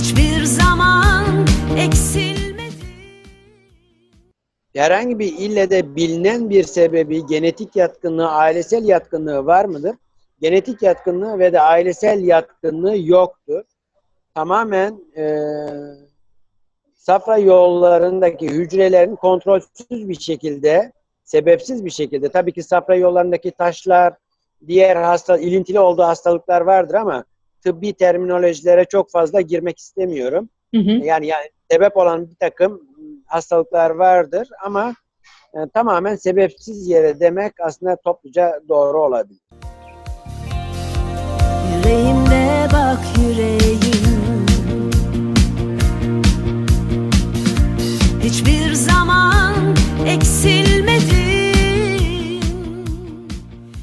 hiçbir zaman eksilmedi. Herhangi bir ille de bilinen bir sebebi genetik yatkınlığı, ailesel yatkınlığı var mıdır? Genetik yatkınlığı ve de ailesel yatkınlığı yoktur. Tamamen e, safra yollarındaki hücrelerin kontrolsüz bir şekilde, sebepsiz bir şekilde, tabii ki safra yollarındaki taşlar, diğer hasta ilintili olduğu hastalıklar vardır ama tıbbi terminolojilere çok fazla girmek istemiyorum. Hı hı. Yani yani sebep olan bir takım hastalıklar vardır ama e, tamamen sebepsiz yere demek aslında topluca doğru olabilir. Yüreğimde bak yüreğim Hiçbir zaman